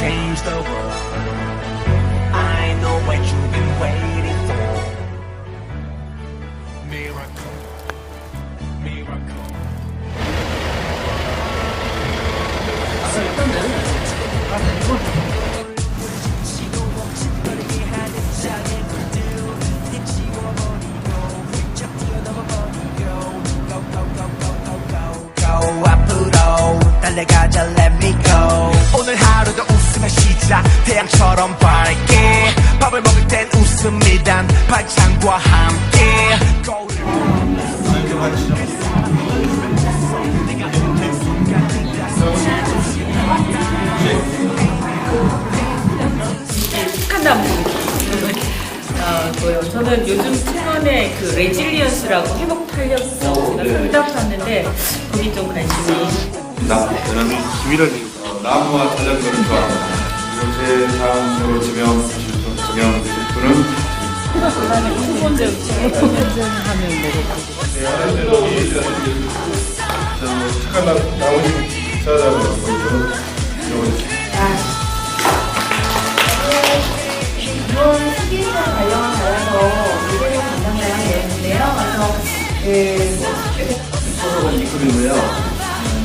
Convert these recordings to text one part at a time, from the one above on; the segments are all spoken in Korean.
change the world. I know what you've been waiting for. Miracle, miracle. Go, go, go, go, go, go, 시작 태양처럼 밝게 밥을 먹을 땐 웃음이란 발창과 함께 어, 뭐요? 저는 요즘 최근에 그 레질리언스라고 회복 탄력성 제가 상담 봤는데 거기 좀 관심이 나, 저는 김일원이 어, 나무와 자전거를 좋아합니다. 제 다음으로 지명, 지명 분은 후보자 하면 저 착한 나, 나머지 찾아다니는 거 이번 수기과 관련한 관련해서 의료용 담당자가 되었는데요. 그래서 그 소속은 이클이고요.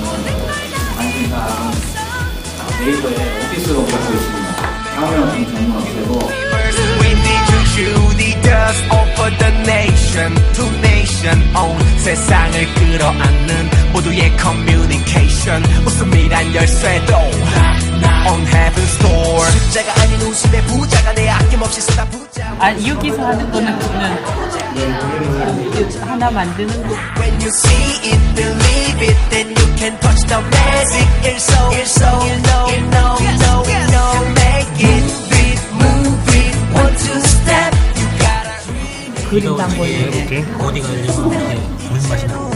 어, 관심사항은 네이버에 오피스 공부하고 있습니다. you, you nation To nation on 세상을 끌어안는 모두의 communication 웃음이란 열쇠도 On heaven's door 숫자가 아닌 웃음의 부자가 내 아낌없이 쏟아부자 아 여기서 하는 거는 저는 하나 만드는 거 When you see it, believe it, then you can touch the magic. 일소, 일소, 일노, 그림. 너무너무 유익한 것이 너무.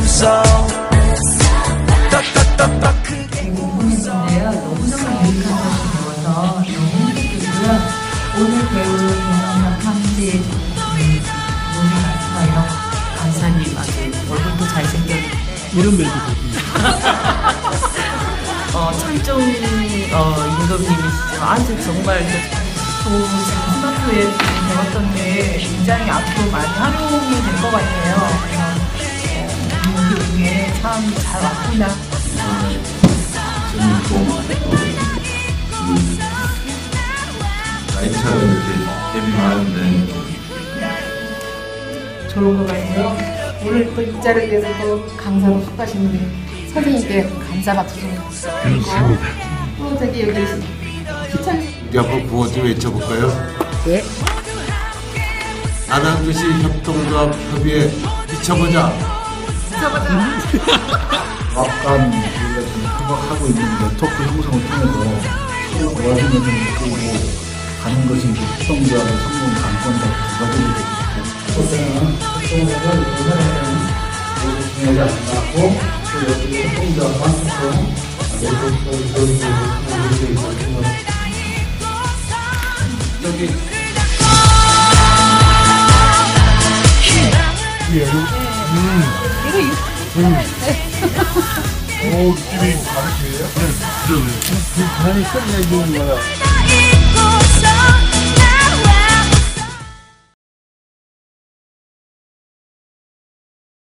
오늘 동영상 탐지 모든 말씀하여 강사님 아주 얼굴도 잘생겼 이런 멜도 되고 어, 철종 어, 임금님이시죠. 아주 정말 좋은 스마트에 배웠던 게 굉장히 앞으로 많이 활용이 될 것 같아요. 그래서 어, 우리 중에 참잘 왔구나. 재밌고 그 나이 차가 이렇게 많은데 좋은 것 같아요. 오늘 또 이 자리에서 또 강사로 수고하신 우리 선생님께 감사 박수 좀 드리고 또 저기 여기 희찬 우리 한번 구호 좀 외쳐볼까요? 예. 안한글씨 협동조합 협의회 미쳐보자. 약간 우리가 지금 생각하고 있는 네트워크 형성을 통해서 서로 도와주는 것을 느끼고 가는 것이 이제 협동조합의 성공 관건과 두 가지를 그때는 협동조합을 이루는 모두 중요하지 않고 또 여기 협동조합만 조금 네트워크를 이루는 것을 있었던 여기 오, 느낌이 다르게요? 네, 그러네. 그 바람이 소리가 있는 거야.